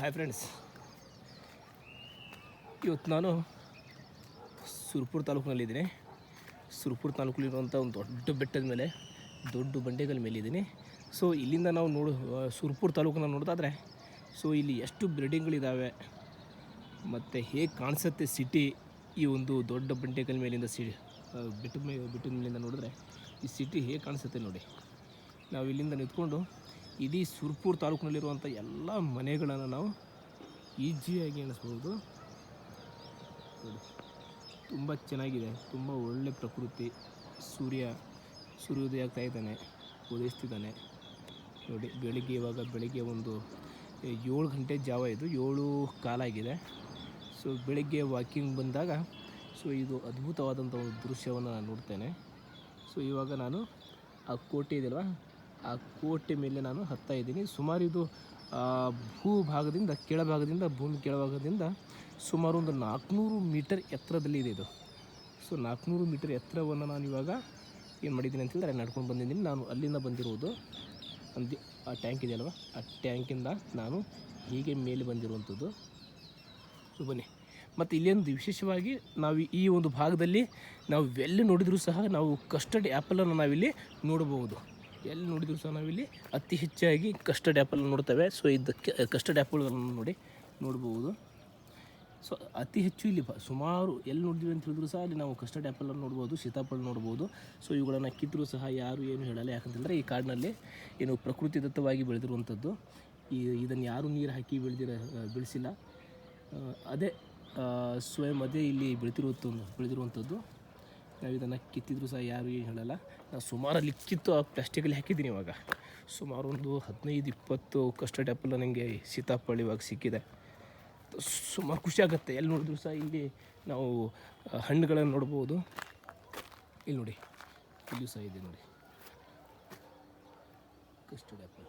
Hi friends ಇವತ್ತು ನಾನು ಸುರ್ಪುರ್ ತಾಲೂಕಿನಲ್ಲಿದ್ದೀನಿ. ಸುರ್ಪುರ್ ತಾಲೂಕಲ್ಲಿರುವಂಥ ಒಂದು ದೊಡ್ಡ ಬೆಟ್ಟದ ಮೇಲೆ, ದೊಡ್ಡ ಬಂಡೆಗಳ ಮೇಲೆ ಇದ್ದೀನಿ. ಸೊ ಇಲ್ಲಿಂದ ನಾವು ನೋಡು ಸುರ್ಪುರ್ ತಾಲೂಕನ್ನ ನೋಡೋದಾದ್ರೆ ಸೊ ಇಲ್ಲಿ ಎಷ್ಟು ಬಿಲ್ಡಿಂಗ್ಗಳಿದ್ದಾವೆ ಮತ್ತು ಹೇಗೆ ಕಾಣಿಸುತ್ತೆ ಸಿಟಿ ಈ ಒಂದು ದೊಡ್ಡ ಬಂಡೆಗಲ್ ಮೇಲಿಂದ ಸಿ ಬಿಟ್ಟು ಮೇಲೆ ಬೆಟ್ಟದ ಮೇಲಿಂದ ನೋಡಿದ್ರೆ, ಈ ಸಿಟಿ ಹೇಗೆ ಕಾಣಿಸುತ್ತೆ ನೋಡಿ. ನಾವು ಇಲ್ಲಿಂದ ನಿಂತ್ಕೊಂಡು ಇಡೀ ಸುರ್ಪುರ್ ತಾಲೂಕಿನಲ್ಲಿರುವಂಥ ಎಲ್ಲ ಮನೆಗಳನ್ನು ನಾವು ಈಜಿಯಾಗಿ ಎಣಿಸ್ಬೋದು. ತುಂಬ ಚೆನ್ನಾಗಿದೆ, ತುಂಬ ಒಳ್ಳೆ ಪ್ರಕೃತಿ. ಸೂರ್ಯ, ಸೂರ್ಯೋದಯ ಆಗ್ತಾ ಇದ್ದಾನೆ, ಉದಯಿಸ್ತಿದ್ದಾನೆ. ನೋಡಿ, ಬೆಳಿಗ್ಗೆ ಇವಾಗ ಬೆಳಿಗ್ಗೆ ಒಂದು ಏಳು ಗಂಟೆ ಜಾವ ಇದು, ಏಳು ಕಾಲಾಗಿದೆ ಸೊ, ಬೆಳಿಗ್ಗೆ ವಾಕಿಂಗ್ ಬಂದಾಗ, ಸೊ, ಇದು ಅದ್ಭುತವಾದಂಥ ಒಂದು ದೃಶ್ಯವನ್ನು ನಾನು ನೋಡ್ತೇನೆ. ಸೊ, ಇವಾಗ ನಾನು ಆ ಕೋಟೆ ಇದೆಯಲ್ವ ಆ ಕೋಟೆ ಮೇಲೆ ನಾನು ಹತ್ತಾ ಇದ್ದೀನಿ. ಸುಮಾರು ಇದು ಭೂಭಾಗದಿಂದ, ಕೆಳಭಾಗದಿಂದ, ಭೂಮಿ ಕೆಳಭಾಗದಿಂದ ಸುಮಾರು ಒಂದು ನಾಲ್ಕುನೂರು ಮೀಟರ್ ಎತ್ತರದಲ್ಲಿ ಇದೆ ಇದು. ಸೊ ನಾಲ್ಕುನೂರು ಮೀಟರ್ ಎತ್ತರವನ್ನು ನಾನು ಇವಾಗ ಏನು ಮಾಡಿದ್ದೀನಿ ಅಂತ ಹೇಳಿದ್ರೆ ನಡ್ಕೊಂಡು ಬಂದಿದ್ದೀನಿ. ನಾನು ಅಲ್ಲಿಂದ ಬಂದಿರುವುದು ಅಂದಿ, ಆ ಟ್ಯಾಂಕ್ ಇದೆಯಲ್ವ ಆ ಟ್ಯಾಂಕಿಂದ ನಾನು ಹೀಗೆ ಮೇಲೆ ಬಂದಿರುವಂಥದ್ದು. ಸೊ, ಬನ್ನಿ. ಮತ್ತು ಇಲ್ಲೊಂದು ವಿಶೇಷವಾಗಿ ನಾವು ಈ ಒಂದು ಭಾಗದಲ್ಲಿ ನಾವು ಎಲ್ಲಿ ನೋಡಿದರೂ ಸಹ ನಾವು ಕಸ್ಟರ್ಡ್ ಆ್ಯಪಲನ್ನು ನಾವಿಲ್ಲಿ ನೋಡಬಹುದು. ಎಲ್ಲಿ ನೋಡಿದ್ರು ಸಹ ನಾವಿಲ್ಲಿ ಅತಿ ಹೆಚ್ಚಾಗಿ ಕಸ್ಟರ್ಡ್ ಆ್ಯಪಲ್ ನೋಡ್ತೇವೆ. ಸೊ ಇದಕ್ಕೆ ಕಸ್ಟರ್ಡ್ ಆ್ಯಪಲ್ಗಳನ್ನು ನೋಡಿ ನೋಡ್ಬೋದು. ಸೊ ಅತಿ ಹೆಚ್ಚು ಇಲ್ಲಿ ಸುಮಾರು ಎಲ್ಲಿ ನೋಡಿದ್ವಿ ಅಂತ ಹೇಳಿದ್ರು ಸಹ ಅಲ್ಲಿ ನಾವು ಕಸ್ಟರ್ಡ್ ಆ್ಯಪಲನ್ನು ನೋಡ್ಬೋದು, ಸೀತಾಫಲ ನೋಡ್ಬೋದು. ಸೊ ಇವುಗಳನ್ನು ಕಿತ್ತರೂ ಸಹ ಯಾರು ಏನು ಹೇಳಲ್ಲ. ಯಾಕಂತಂದರೆ ಈ ಕಾಡಿನಲ್ಲಿ ಏನು ಪ್ರಕೃತಿದತ್ತವಾಗಿ ಬೆಳೆದಿರುವಂಥದ್ದು. ಈ, ಇದನ್ನು ಯಾರು ನೀರು ಹಾಕಿ ಬೆಳೆದಿರ ಬೆಳೆಸಿಲ್ಲ. ಅದೇ ಸ್ವಯಂ ಅದೇ ಇಲ್ಲಿ ಬೆಳೆದಿರುವಂಥದ್ದು ಬೆಳೆದಿರುವಂಥದ್ದು. ನಾವು ಇದನ್ನು ಕಿತ್ತಿದ್ರು ಸಹ ಯಾರು ಏನು ಹೇಳಲ್ಲ. ನಾನು ಸುಮಾರು ಲಿಕ್ಕಿತ್ತು ಕಿತ್ತು ಆ ಪ್ಲಾಸ್ಟಿಕಲ್ಲಿ ಹಾಕಿದ್ದೀನಿ ಇವಾಗ. ಸುಮಾರು ಒಂದು ಹದಿನೈದು, ಇಪ್ಪತ್ತು ಕಸ್ಟರ್ಡ್ ಆ್ಯಪಲ್ ನನಗೆ ಸೀತಾಪಳ್ಳಿ ಇವಾಗ ಸಿಕ್ಕಿದೆ. ಸುಮಾರು ಖುಷಿ ಆಗುತ್ತೆ. ಎಲ್ಲಿ ನೋಡಿದ್ರು ಸಹ ಇಲ್ಲಿ ನಾವು ಹಣ್ಣುಗಳನ್ನು ನೋಡ್ಬೋದು. ಇಲ್ಲಿ ನೋಡಿ, ಇಲ್ಲಿ ಸಹ ಇದೆ ನೋಡಿ. ಕಸ್ಟರ್ಡ್ ಆ್ಯಪಲ್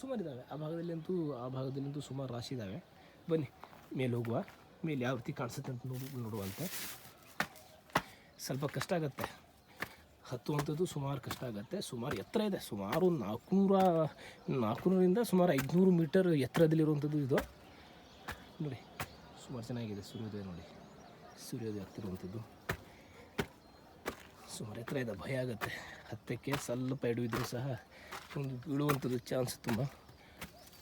ಸುಮಾರು ಇದ್ದಾವೆ ಆ ಭಾಗದಲ್ಲಂತೂ ಆ ಭಾಗದಲ್ಲಂತೂ ಸುಮಾರು ರಾಶಿ ಇದ್ದಾವೆ ಬನ್ನಿ, ಮೇಲೆ ಹೋಗುವ. ಮೇಲೆ ಯಾವ ರೀತಿ ಕಾಣಿಸುತ್ತೆ ಅಂತ ನೋಡು, ನೋಡುವಂತೆ. ಸ್ವಲ್ಪ ಕಷ್ಟ ಆಗುತ್ತೆ. ಹತ್ತುವಂಥದ್ದು ಸುಮಾರು ಕಷ್ಟ ಆಗುತ್ತೆ. ಸುಮಾರು ಎತ್ತರ ಇದೆ. ಸುಮಾರು ನಾಲ್ಕುನೂರ ನಾಲ್ಕುನೂರಿಂದ ಸುಮಾರು ಐದುನೂರು ಮೀಟರ್ ಎತ್ತರದಲ್ಲಿರುವಂಥದ್ದು ಇದು. ನೋಡಿ, ಸುಮಾರು ಚೆನ್ನಾಗಿದೆ ಸೂರ್ಯೋದಯ ನೋಡಿ. ಸೂರ್ಯೋದಯ ಆಗ್ತಿರುವಂಥದ್ದು. ಸುಮಾರು ಎತ್ತರ ಇದೆ. ಭಯ ಆಗುತ್ತೆ. ಹತ್ತಕ್ಕೆ ಸ್ವಲ್ಪ ಎಡವಿದ್ರೂ ಸಹ ಒಂದು ಬೀಳುವಂಥದ್ದು ಚಾನ್ಸ್ ತುಂಬ.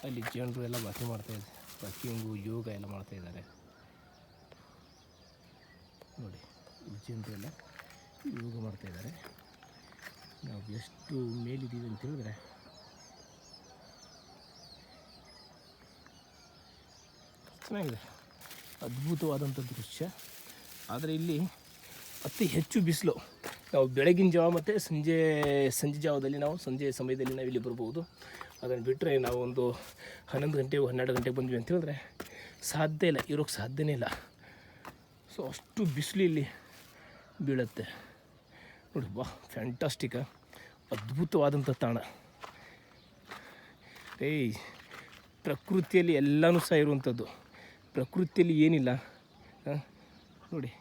ಅಲ್ಲಿ ಜನರು ಎಲ್ಲ ವಾಕಿಂಗ್ ಮಾಡ್ತಾಯಿದ್ದಾರೆ ವಾಕಿಂಗು ಯೋಗ ಎಲ್ಲ ಮಾಡ್ತಾಯಿದ್ದಾರೆ ನೋಡಿ. ಎಲ್ಲ ಯೋಗ ಮಾಡ್ತಾಯಿದ್ದಾರೆ ನಾವು ಎಷ್ಟು ಮೇಲಿದ್ದೀವಿ ಅಂತ ಹೇಳಿದ್ರೆ ಚೆನ್ನಾಗಿದೆ. ಅದ್ಭುತವಾದಂಥ ದೃಶ್ಯ. ಆದರೆ ಇಲ್ಲಿ ಅತಿ ಹೆಚ್ಚು ಬಿಸಿಲು. ನಾವು ಬೆಳಗಿನ ಜಾವ ಮತ್ತು ಸಂಜೆ ಸಂಜೆ ಜಾವದಲ್ಲಿ ನಾವು, ಸಂಜೆ ಸಮಯದಲ್ಲಿ ನಾವು ಇಲ್ಲಿ ಬರ್ಬೋದು. ಅದನ್ನು ಬಿಟ್ಟರೆ ನಾವು ಒಂದು ಹನ್ನೊಂದು ಗಂಟೆ ಹನ್ನೆರಡು ಗಂಟೆಗೆ ಬಂದ್ವಿ ಅಂತ ಹೇಳಿದ್ರೆ ಸಾಧ್ಯ ಇಲ್ಲ ಇರೋಕ್ಕೆ ಸಾಧ್ಯನೇ ಇಲ್ಲ. ಸೊ ಅಷ್ಟು ಬಿಸಿಲು ಇಲ್ಲಿ. ಬೀಳುತ್ತೆ. ನೋಡಿ, ಬಾ ಫ್ಯಾಂಟಾಸ್ಟಿಕ ಅದ್ಭುತವಾದಂಥ ತಾಣ. ಏಯ್, ಪ್ರಕೃತಿಯಲ್ಲಿ ಎಲ್ಲನೂ ಸಹ ಇರುವಂಥದ್ದು. ಪ್ರಕೃತಿಯಲ್ಲಿ ಏನಿಲ್ಲ. ನೋಡಿ,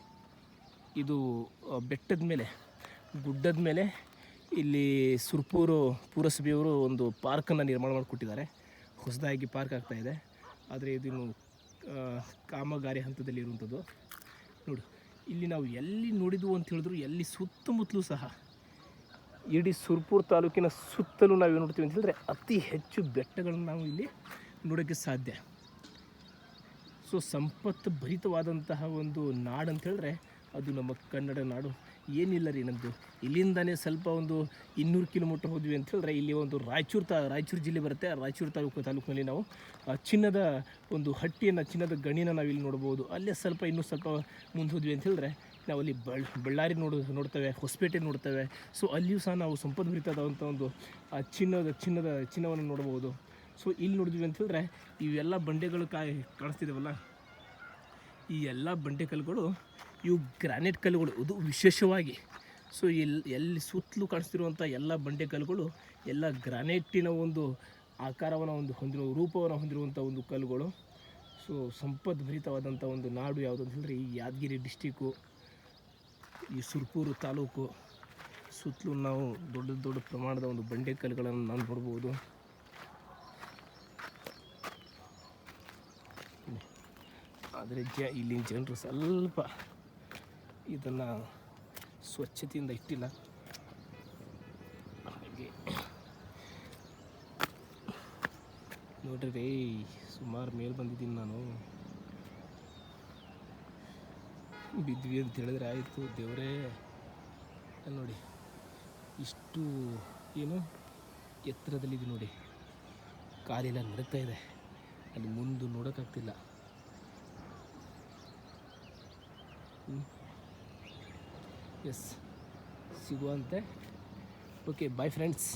ಇದು ಬೆಟ್ಟದ ಮೇಲೆ, ಗುಡ್ಡದ ಮೇಲೆ ಇಲ್ಲಿ ಸುರ್ಪೂರು ಪುರಸಭೆಯವರು ಒಂದು ಪಾರ್ಕನ್ನು ನಿರ್ಮಾಣ ಮಾಡಿಕೊಟ್ಟಿದ್ದಾರೆ. ಹೊಸದಾಗಿ ಪಾರ್ಕ್ ಆಗ್ತಾ ಇದೆ. ಆದರೆ ಇದನ್ನು ಕಾಮಗಾರಿ ಹಂತದಲ್ಲಿ ಇರುವಂಥದ್ದು. ನೋಡು ಇಲ್ಲಿ ನಾವು ಎಲ್ಲಿ ನೋಡಿದ್ವು ಅಂತ ಹೇಳಿದ್ರು ಎಲ್ಲಿ ಸುತ್ತಮುತ್ತಲೂ ಸಹ ಇಡೀ ಸುರ್ಪುರ್ ತಾಲೂಕಿನ ಸುತ್ತಲೂ ನಾವು ಏನು ನೋಡ್ತೀವಿ ಅಂತ ಹೇಳಿದ್ರೆ ಅತಿ ಹೆಚ್ಚು ಬೆಟ್ಟಗಳನ್ನು ನಾವು ಇಲ್ಲಿ ನೋಡೋಕ್ಕೆ ಸಾಧ್ಯ. ಸೊ ಸಂಪತ್ತು ಭರಿತವಾದಂತಹ ಒಂದು ನಾಡು ಅಂತ ಹೇಳಿದ್ರೆ ಅದು ನಮ್ಮ ಕನ್ನಡ ನಾಡು. ಏನಿಲ್ಲ ರೀ ನಮ್ಮದು ಇಲ್ಲಿಂದನೇ ಸ್ವಲ್ಪ ಒಂದು ಇನ್ನೂರು ಕಿಲೋಮೀಟ್ರ್ ಹೋದ್ವಿ ಅಂತ ಹೇಳಿದ್ರೆ ಇಲ್ಲಿ ಒಂದು ರಾಯಚೂರು ತಾ, ರಾಯಚೂರು ಜಿಲ್ಲೆ ಬರುತ್ತೆ. ರಾಯಚೂರು ತಾಲೂಕು, ತಾಲೂಕಿನಲ್ಲಿ ನಾವು ಚಿನ್ನದ ಒಂದು ಹಟ್ಟಿಯನ್ನು, ಚಿನ್ನದ ಗಣಿನ ನಾವು ಇಲ್ಲಿ ನೋಡ್ಬೋದು. ಅಲ್ಲೇ ಸ್ವಲ್ಪ ಇನ್ನೂ ಸ್ವಲ್ಪ ಮುಂದೆ ಹೋದ್ವಿ ಅಂತ ಹೇಳಿದ್ರೆ ನಾವು ಅಲ್ಲಿ ಬಳ್, ಬಳ್ಳಾರಿ ನೋಡ, ನೋಡ್ತೇವೆ, ಹೊಸಪೇಟೆ ನೋಡ್ತೇವೆ. ಸೊ ಅಲ್ಲಿಯೂ ಸಹ ನಾವು ಸಂಪದ್ಭರಿತವಾದಂಥ ಒಂದು, ಆ, ಚಿನ್ನದ ಚಿನ್ನದ ಚಿನ್ನವನ್ನು ನೋಡ್ಬೋದು. ಸೊ ಇಲ್ಲಿ ನೋಡಿದ್ವಿ ಅಂತ ಹೇಳಿದ್ರೆ ಇವೆಲ್ಲ ಬಂಡೆಗಳು ಕಾಯಿ ಕಾಣಿಸ್ತಿದ್ದಾವಲ್ಲ ಈ ಎಲ್ಲ ಬಂಡೆ ಕಲ್ಲುಗಳು, ಇವು ಗ್ರಾನೈಟ್ ಕಲ್ಲುಗಳು ಇದು ವಿಶೇಷವಾಗಿ. ಸೊ ಎಲ್ಲಿ ಎಲ್ಲಿ ಸುತ್ತಲೂ ಕಾಣಿಸ್ತಿರುವಂಥ ಎಲ್ಲ ಬಂಡೆ ಕಲ್ಲುಗಳು, ಎಲ್ಲ ಗ್ರಾನೈಟಿನ ಒಂದು ಆಕಾರವನ್ನು ಒಂದು ಹೊಂದಿರುವ, ರೂಪವನ್ನು ಹೊಂದಿರುವಂಥ ಒಂದು ಕಲ್ಲುಗಳು. ಸೊ ಸಂಪದ್ಭರಿತವಾದಂಥ ಒಂದು ನಾಡು ಯಾವುದು ಅಂತ ಹೇಳಿದ್ರೆ, ಈ ಯಾದಗಿರಿ ಡಿಸ್ಟಿಕ್ಕು ಈ ಸುರ್ಪೂರು ತಾಲೂಕು. ಸುತ್ತಲೂ ನಾವು ದೊಡ್ಡ ದೊಡ್ಡ ಪ್ರಮಾಣದ ಒಂದು ಬಂಡೆ ಕಲ್ಲುಗಳನ್ನು ನಾವು ನೋಡ್ಬೋದು. ಆದರೆ ಜ ಇಲ್ಲಿನ ಜನರು ಸ್ವಲ್ಪ ಇದನ್ನು ಸ್ವಚ್ಛತೆಯಿಂದ ಇಟ್ಟಿಲ್ಲ. ಹಾಗೆ. ನೋಡ್ರಿ, ರೀ, ಸುಮಾರು ಮೇಲೆ ಬಂದಿದ್ದೀನಿ ನಾನು. ಬಿದ್ವಿ ಅಂತ ಹೇಳಿದ್ರೆ ಆಯಿತು, ದೇವರೇ. ನೋಡಿ, ಇಷ್ಟು ಏನು ಎತ್ತರದಲ್ಲಿದೆ ನೋಡಿ. ಕಾಲೆಲ್ಲ ನಡುಗ್ತಾ ಇದೆ. ಅಲ್ಲಿ ಮುಂದೆ ನೋಡೋಕ್ಕಾಗ್ತಿಲ್ಲ. ಎಸ್ ಸಿಗುವಂತೆ. Okay bye friends